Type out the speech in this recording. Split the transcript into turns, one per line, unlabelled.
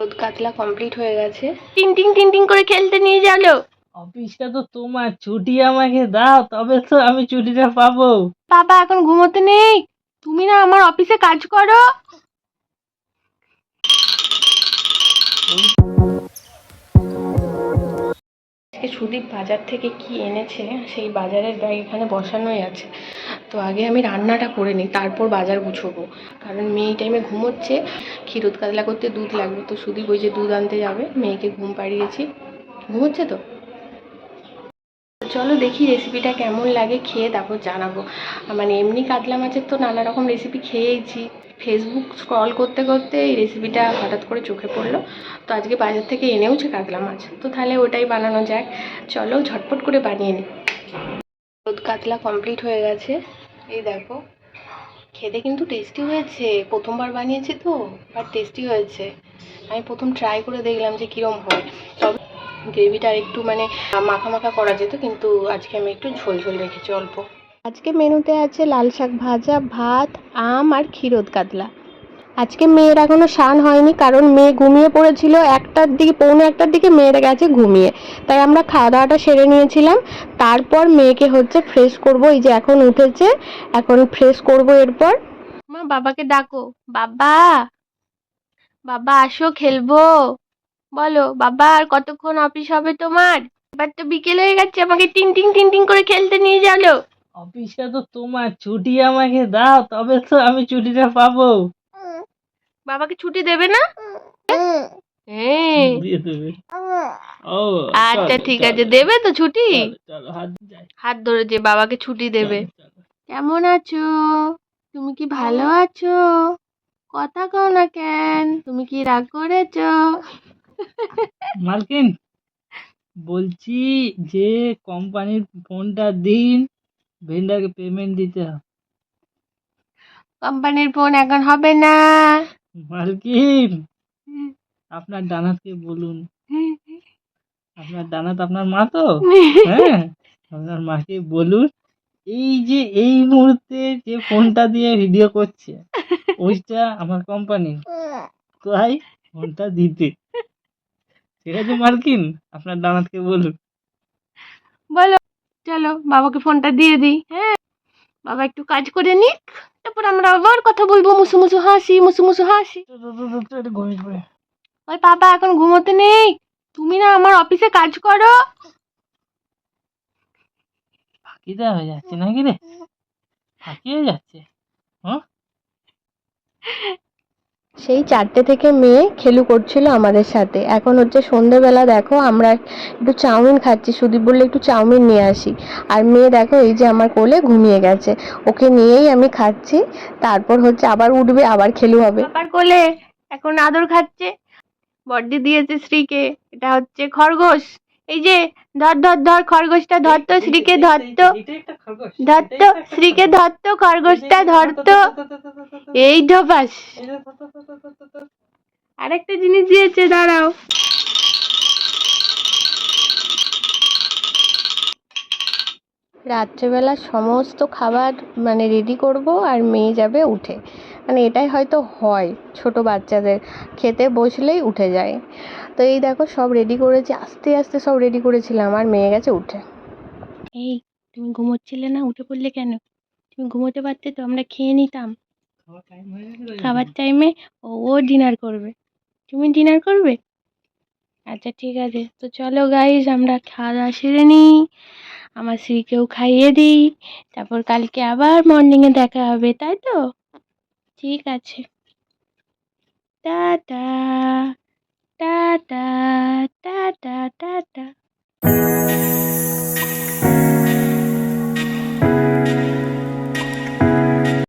রোদ কাতলা কমপ্লিট হয়ে গেছে। টিং টিং টিং টিং করে খেলতে নিয়ে গেলো
অফিসটা তো তোমার ছুটি আমাকে দাও তবে তো আমি ছুটিটা পাবো।
বাবা এখন ঘুমোতে নেই। তুমি না আমার অফিসে কাজ করো। আজকে সুদীপ বাজার থেকে কি এনেছে সেই বাজারের ব্যাগ এখানে বসানোই আছে। তো আগে আমি রান্নাটা করে নিই, তারপর বাজার গুছোবো। কারণ মেয়ে এই টাইমে ঘুমোচ্ছে ক্ষীরোদ কাতলা করতে দুধ লাগবে। তো সুদীপ ওই যে দুধ আনতে যাবে, মেয়েকে ঘুম পাড়িয়েছি। ঘুমোচ্ছে তো? চলো দেখি রেসিপিটা কেমন লাগে, খেয়ে তারপর জানাব। মানে এমনি কাতলা মাছের তো নানা রকম রেসিপি খেয়েইছি। ফেসবুক স্ক্রল করতে করতে এই রেসিপিটা হঠাৎ করে চোখে পড়ল। তো আজকে বাজার থেকে এনেওছে কাতলা মাছ। তো তাহলে ওটাই বানানো যাক। চলো ঝটপট করে বানিয়ে নিই। রোদ কাতলা কমপ্লিট হয়ে গেছে। এই দেখো, খেতে কিন্তু টেস্টি হয়েছে। প্রথমবার বানিয়েছি তো বাট টেস্টি হয়েছে। আমি প্রথম ট্রাই করে দেখলাম যে কীরম হয়। তবে গ্রেভিটা একটু মানে মাখা মাখা করা যেত, কিন্তু আজকে আমি একটু ঝোল ঝোল রেখেছি অল্প। আজকে মেনুতে আছে লাল শাক ভাজা, ভাত, আম আর ক্ষীরোদ কাতলা। আজকে মেয়ের এখনও স্নান হয়নি কারণ মেয়ে ঘুমিয়ে পড়েছিল একটার দিকে পৌনে একটার দিকে মেয়ের গেছে ঘুমিয়ে। তাই আমরা খাওয়া দাওয়াটা সেরে নিয়েছিলাম। তারপর মেয়েকে হচ্ছে ফ্রেশ করব এই যে এখন উঠেছে এখন ফ্রেশ করব এরপর। মা বাবাকে ডাকো। বাবা! বাবা আসো খেলব। বলো বাবা আর কতক্ষণ অফিস হবে তোমার? এবার তো বিকেল হয়ে গেছে আমাকে টিং টিং টিং টিং করে খেলতে নিয়ে গেলো
অফিসটা তো তোমার ছুটি আমাকে দাও তবে তো আমি ছুটিটা পাবো।
বাবাকে ছুটি দেবে না? হ্যাঁ।
দিয়ে দেবে। ও
আচ্ছা ঠিক আছে দেবে তো ছুটি?
হাত
ধরে যে বাবাকে ছুটি দেবে। কেমন আছো? তুমি কি ভালো আছো? কথা কও না কেন? তুমি কি রাগ করেছ?
মালকিন বলছি যে কোম্পানির ফোনটা দিন ভেন্ডারকে পেমেন্ট দিতে হবে।
কোম্পানির ফোন এখন হবে না।
মালকিন। আপনার ডানাতকে বলুন? আপনার ডানাত আপনার মা তো? হ্যাঁ। আপনার মাকে বলুন? এই যে এই মুহূর্তে যে ফোনটা দিয়ে ভিডিও করছে ওইটা আমার কোম্পানি তাই ফোনটা দিতে। ঠিক আছে মালকিন আপনার ডানাতকে বলুন?
বলো চলো বাবাকে ফোনটা দিয়ে দিই। হ্যাঁ। বাবা একটু কাজ করে নিক তারপর আমরা আবার কথা বলব মুসু মুসু হাসি মুসু মুসু হাসি। ওই পাপা এখন ঘুমোতে নেই তুমি না আমার অফিসে কাজ করো।
ফাঁকি দেওয়া হয়ে যাচ্ছে নাকি রে? ফাঁকি হয়ে যাচ্ছে হ্যাঁ?
সেই চারটে থেকে মেয়ে খেলু করছিল আমাদের সাথে। এখন হচ্ছে সন্ধেবেলা, দেখো আমরা একটু চাউমিন খাচ্ছি। সুদীপ বললে, একটু চাউমিন নিয়ে আসি। আর মেয়ে, দেখো, এই যে আমার কোলে ঘুমিয়ে গেছে। ওকে নিয়েই আমি খাচ্ছি। তারপর হচ্ছে আবার উঠবে, আবার খেলু হবে। বাবার কোলে এখন আদর খাচ্ছে। বড্ডি দিয়েছে শ্রীকে এটা হচ্ছে খরগোশ। এই যে ধর ধর ধর খরগোশটা ধরতো শ্রীকে ধরতো ধরতো শ্রীকে ধরতো খরগোশটা ধরতো এই ধপাস আরেকটা জিনিস দিয়েছে দাঁড়াও রাত্রেবেলা সমস্ত খাবার মানে রেডি করব আর মেয়ে যাবে উঠে মানে এটাই হয়তো হয় ছোট বাচ্চাদের খেতে বসলেই উঠে যায়। তো এই দেখো সব রেডি করেছি আস্তে আস্তে সব রেডি করেছিলাম আর মেয়ে গেছে উঠে। এই তুমি ঘুমোচ্ছিলে না? উঠে পড়লে কেন? তুমি ঘুমোতে পারতে তো আমরা খেয়ে নিতাম। খাবার টাইমে ও ও ডিনার করবে। তুমি ডিনার করবে? আচ্ছা ঠিক আছে। তো চলো গাইজ আমরা খাওয়া দাওয়া সেরে নিই। আমার স্ত্রীকেও খাইয়ে দিই। তারপর কালকে আবার মর্নিংয়ে দেখা হবে তাই তো? ঠিক আছে। da da. Da da.